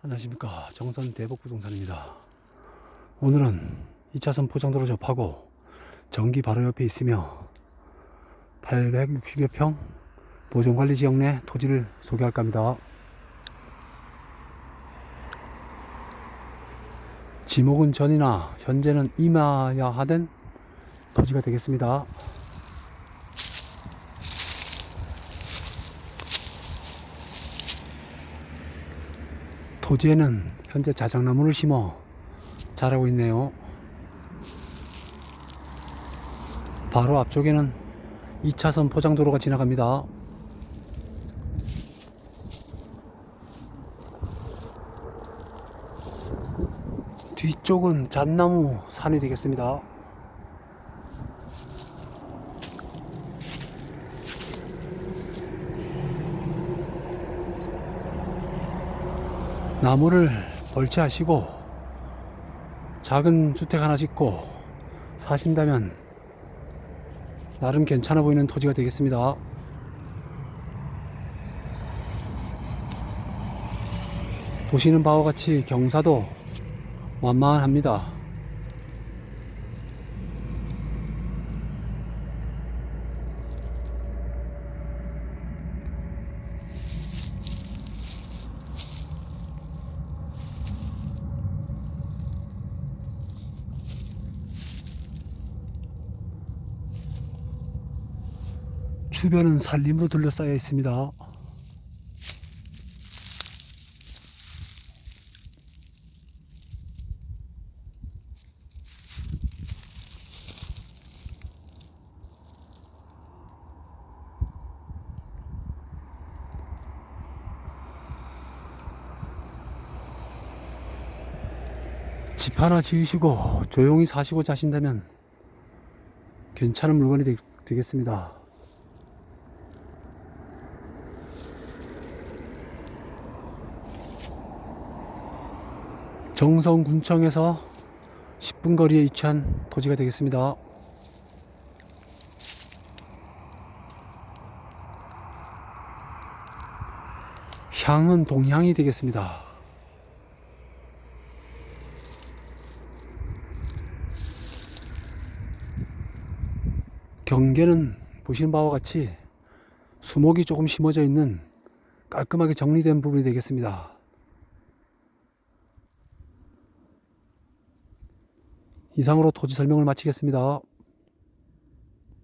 안녕하십니까. 정선 대복부동산입니다. 오늘은 2차선 포장도로 접하고 전기 바로 옆에 있으며 860여 평 보존관리 지역 내 토지를 소개할까 합니다. 지목은 전이나 현재는 임야야 하된 토지가 되겠습니다 토지에는 현재 자작나무를 심어 자라고 있네요. 바로 앞쪽에는 2차선 포장도로가 지나갑니다. 뒤쪽은 잣나무 산이 되겠습니다. 나무를 벌채하시고 작은 주택 하나 짓고 사신다면 나름 괜찮아 보이는 토지가 되겠습니다. 보시는 바와 같이 경사도 완만합니다. 주변은 산림으로 둘러싸여 있습니다. 집 하나 지으시고 조용히 사시고자 하신다면 괜찮은 물건이 되, 되겠습니다. 정성군청에서 10분 거리에 위치한 토지가 되겠습니다. 향은 동향이 되겠습니다. 경계는 보시는 바와 같이 수목이 조금 심어져 있는 깔끔하게 정리된 부분이 되겠습니다. 이상으로 토지 설명을 마치겠습니다.